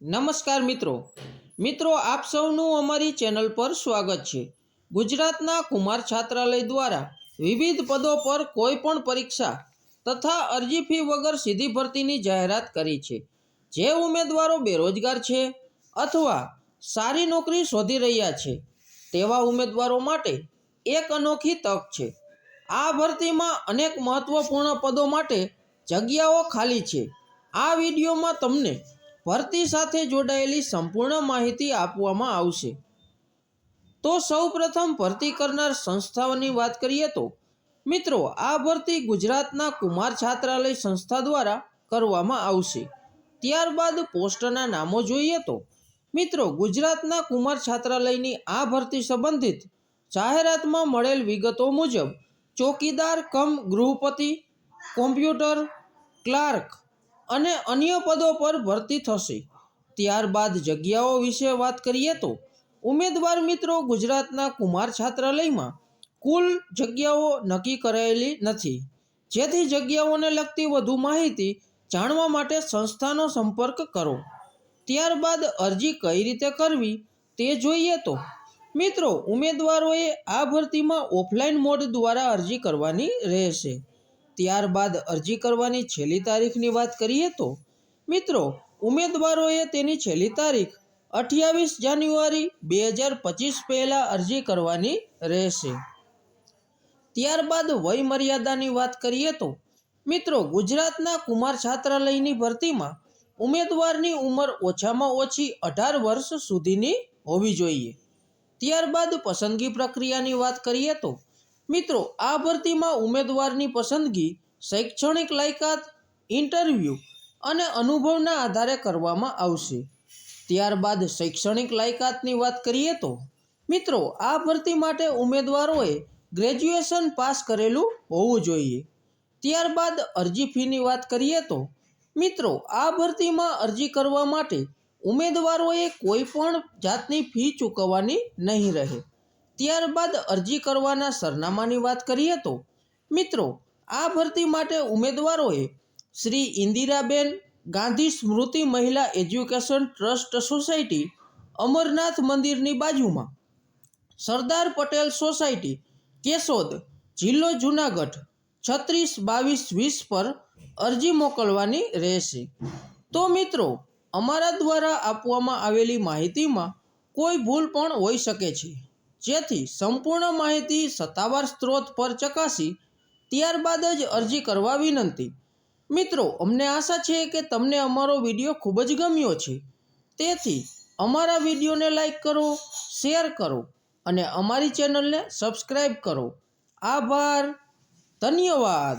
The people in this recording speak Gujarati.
નમસ્કાર મિત્રો. મિત્રો, આપ સૌનું અમારી ચેનલ પર સ્વાગત છે. ગુજરાતના કુમાર છાત્રાલય દ્વારા વિવિધ પદો પર કોઈ પણ પરીક્ષા તથા અરજી ફી વગર સીધી ભરતીની જાહેરાત કરી છે. જે ઉમેદવારો બેરોજગાર છે અથવા સારી નોકરી શોધી રહ્યા છે, તેવા ઉમેદવારો માટે એક અનોખી તક છે. આ ભરતીમાં અનેક મહત્વપૂર્ણ પદો માટે જગ્યાઓ ખાલી છે. આ વિડીયોમાં તમને ભરતી સાથે જોડાયેલી સંપૂર્ણ માહિતી આપવામાં આવશે. તો સૌપ્રથમ ભરતી કરનાર સંસ્થાઓની વાત કરીએ તો, મિત્રો, આ ભરતી ગુજરાતના કુમાર છાત્રાલય સંસ્થા દ્વારા કરવામાં આવશે. ત્યારબાદ પોસ્ટના નામો જોઈએ તો, મિત્રો, ગુજરાતના કુમાર છાત્રાલયની આ ભરતી સંબંધિત જાહેરાતમાં મળેલ વિગતો મુજબ ચોકીદાર કમ ગૃહપતિ, કોમ્પ્યુટર ક્લાર્ક અને અન્ય પદો પર ભરતી થશે. ત્યારબાદ જગ્યાઓ વિશે વાત કરીએ તો, ઉમેદવાર મિત્રો ગુજરાતના કુમાર છાત્રાલયમાં કુલ જગ્યાઓ નક્કી કરાયેલી નથી. જેથી જગ્યાઓને લગતી વધુ માહિતી જાણવા માટે સંસ્થાનો સંપર્ક કરો. ત્યારબાદ અરજી કઈ રીતે કરવી તે જોઈએ તો, મિત્રો, ઉમેદવારોએ આ ભરતીમાં ઓફલાઈન મોડ દ્વારા અરજી કરવાની રહેશે. ત્યારબાદ અરજી કરવાની છેલ્લી તારીખની વાત કરીએ તો, મિત્રો, ઉમેદવારોએ તેની છેલ્લી તારીખ અઠ્યાવીસ જાન્યુઆરી બે હજાર પચીસ પહેલાં અરજી કરવાની રહેશે. ત્યારબાદ વયમર્યાદાની વાત કરીએ તો, મિત્રો, ગુજરાતના કુમાર છાત્રાલયની ભરતીમાં ઉમેદવારની ઉંમર ઓછામાં ઓછી અઢાર વર્ષ સુધીની હોવી જોઈએ. ત્યારબાદ પસંદગી પ્રક્રિયાની વાત કરીએ તો મિત્રો, આ ભરતીમાં ઉમેદવારની પસંદગી, શૈક્ષણિક લાયકાત, ઇન્ટરવ્યૂ અને અનુભવના આધારે કરવામાં આવશે. ત્યારબાદ શૈક્ષણિક લાયકાતની વાત કરીએ તો, મિત્રો, આ ભરતી માટે ઉમેદવારોએ ગ્રેજ્યુએશન પાસ કરેલું હોવું જોઈએ. ત્યારબાદ અરજી ફીની વાત કરીએ તો, મિત્રો, આ ભરતીમાં અરજી કરવા માટે ઉમેદવારોએ કોઈ પણ જાતની ફી ચૂકવવાની નહીં રહે. ત્યારબાદ અરજી કરવાના સરનામાની વાત કરીએ તો, મિત્રો, આ ભરતી માટે ઉમેદવારોએ શ્રી ઇન્દિરાબેન ગાંધી સ્મૃતિ મહિલા એજ્યુકેશન ટ્રસ્ટ સોસાયટી અમરનાથ મંદિરની બાજુમાં, સરદાર પટેલ સોસાયટી, કેશોદ જિલ્લો જુનાગઢ, છત્રીસ બાવીસ વીસ પર અરજી મોકલવાની રહેશે. તો મિત્રો, અમારા દ્વારા આપવામાં આવેલી માહિતીમાં કોઈ ભૂલ પણ હોઈ શકે છે. જેથી સંપૂર્ણ માહિતી સત્તાવાર સ્ત્રોત પર ચકાસી ત્યારબાદ જ અરજી કરવા વિનંતી. મિત્રો, અમને આશા છે કે તમને અમારો વીડિયો ખૂબ જ ગમ્યો છે. તેથી, અમારા વિડીયોને લાઈક કરો, શેર કરો અને અમારી ચેનલને સબસ્ક્રાઈબ કરો. આભાર. ધન્યવાદ.